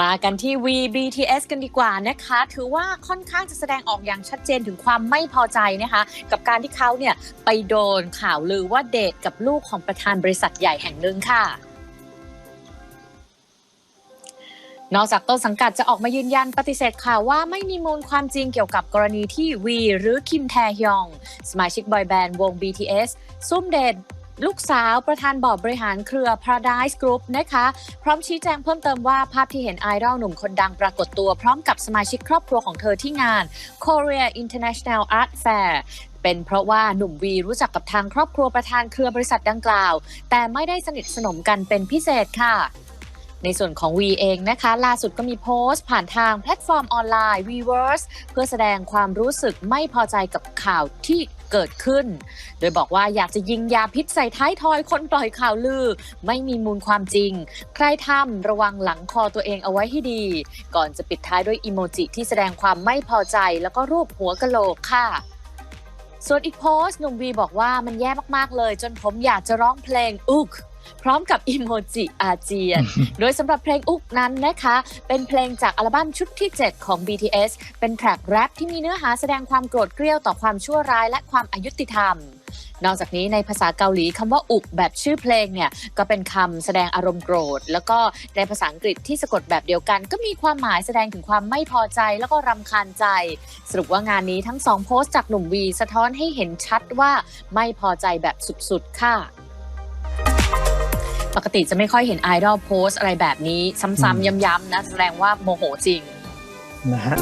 มากันที่ VBTS กันดีกว่านะคะ ถือว่าค่อนข้างจะแสดงออกอย่างชัดเจนถึงความไม่พอใจนะคะ กับการที่เขาเนี่ยไปโดนข่าวลือว่าเดทกับลูกของประธานบริษัทใหญ่แห่งหนึ่งค่ะนอกจากต้นสังกัดจะออกมายืนยันปฏิเสธข่าวว่าไม่มีมูลความจริงเกี่ยวกับกรณีที่วีหรือคิมแทฮยอง สมาชิกบอยแบนด์วง BTS ซุ่มเดท ลูกสาวประธานบอร์ดบริหารเครือ Paradise Group นะคะ พร้อมชี้แจงเพิ่มเติมว่าภาพที่เห็นไอดอลหนุ่มคนดังปรากฏตัวพร้อมกับสมาชิกครอบครัวของเธอที่งาน Korea International Art Fair เป็นเพราะว่าหนุ่มวีรู้จักกับทางครอบครัวประธานเครือบริษัทดังกล่าว แต่ไม่ได้สนิทสนมกันเป็นพิเศษค่ะ ในส่วนของ V เองนะคะ ล่าสุดก็มีโพสต์ ผ่านทางแพลตฟอร์มออนไลน์ Weverse เพื่อแสดงความรู้สึกไม่พอใจกับข่าวที่เกิดขึ้น โดยบอกว่าอยากจะยิงยาพิษใส่ท้ายทอยคนปล่อยข่าวลือ ไม่มีมูลความจริง ใครทำระวังหลังคอตัวเองเอาไว้ให้ดี ก่อนจะปิดท้ายด้วยอีโมจิที่แสดงความไม่พอใจแล้วก็รูปหัวกะโหลกค่ะ ส่วนอีกโพสต์หนุ่มวีบอกว่ามันแย่มากๆเลย จนผมอยากจะร้องเพลงอุกพร้อมกับอีโมจิอาเจียน โดยสำหรับเพลงอุกนั้นนะคะ เป็นเพลงจากอัลบั้มชุดที่ 7 ของ BTS เป็นแทร็กแรปที่มีเนื้อหาแสดงความโกรธเกรี้ยวต่อความชั่วร้ายและความอายุติธรรม นอกจากนี้ในภาษาเกาหลีคำว่าอุกแบบชื่อเพลงเนี่ยก็เป็นคำแสดงอารมณ์โกรธ แล้วก็ในภาษาอังกฤษที่สะกดแบบเดียวกัน ก็มีความหมายแสดงถึงความไม่พอใจแล้วก็รำคาญใจ สรุปว่างานนี้ทั้งสองโพสต์จากหนุ่มวีสะท้อนให้เห็นชัดว่าไม่พอใจแบบสุดๆค่ะปกติจะไม่ค่อยเห็นไอดอลโพสต์อะไรแบบนี้ ซ้ำๆย้ำๆนะ แสดงว่าโมโหจริงนะฮะ